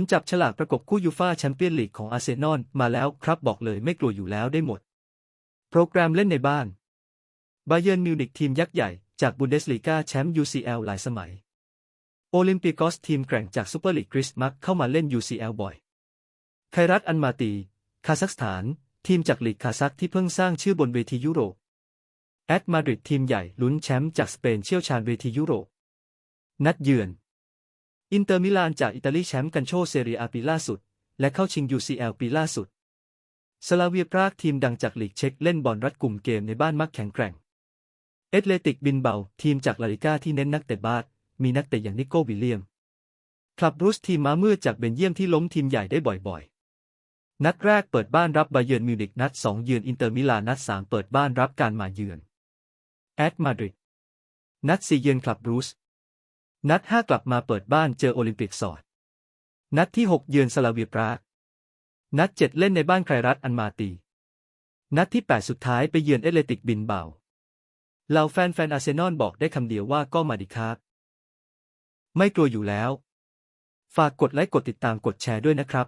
ลจับฉลากประกบคู่ยูฟาแชมเปี้ยนลีกของอาร์เซนอลมาแล้วครับบอกเลยไม่กลัวอยู่แล้วได้หมด โปรแกรมเล่นในบ้านบาเยิร์นมิวนิกทีมยักษ์ใหญ่จากบุนเดสลีกาแชมป์ UCL หลายสมัย โอลิมปิกอสทีมแกร่งจากซูเปอร์ลีกกริสมักเข้ามาเล่น UCL บ่อยไครัตอันมาตี คาซัคสถาน ทีมจากลีกคาซัคที่เพิ่งสร้างชื่อบนเวทียุโรปแอตมาดริดทีมใหญ่ลุ้นแชมป์จากสเปนเชี่ยวชาญเวทียุโรป นัดเยือน อินเตอร์มิลานจากอิตาลีแชมป์กันโชเซเรียอาปีล่าสุด และเข้าชิง UCL ปีล่าสุด สลาเวียปรากทีมดังจากลีกเช็กเล่นบอลรัดกลุ่มเกมในบ้านมักแข็งแกร่ง เอตเลติกบินเบา ทีมจากลาลิก้าที่เน้นนักเตะบาสมีนักเตะอย่างนิโก้วิลเลียม คลับรูสทีมม้ามืดจากเบนเยียมที่ล้มทีมใหญ่ได้บ่อยๆ นัดแรกเปิดบ้านรับบาเยิร์นมิวนิกนัด 2 เยือนอินเตอร์มิลานนัด 3 เปิดบ้านรับการมาเยือนแอตมาดริดนัด 4 เยือนคลับรูส นัด 5 กลับมาเปิดบ้านเจอโอลิมปิกสอด นัดที่ 6 เยือนสลาเวียปรากนัด 7 เล่นในบ้านไครรัตอันมาตี นัดที่ 8 สุดท้ายไปเยือนเอเลติกบินเบาเหล่าแฟนแฟนอาร์เซนอลบอกได้คำเดียวว่าก็มาดิครับ ไม่กลัวอยู่แล้ว ฝากกดไลค์กดติดตามกดแชร์ด้วยนะครับ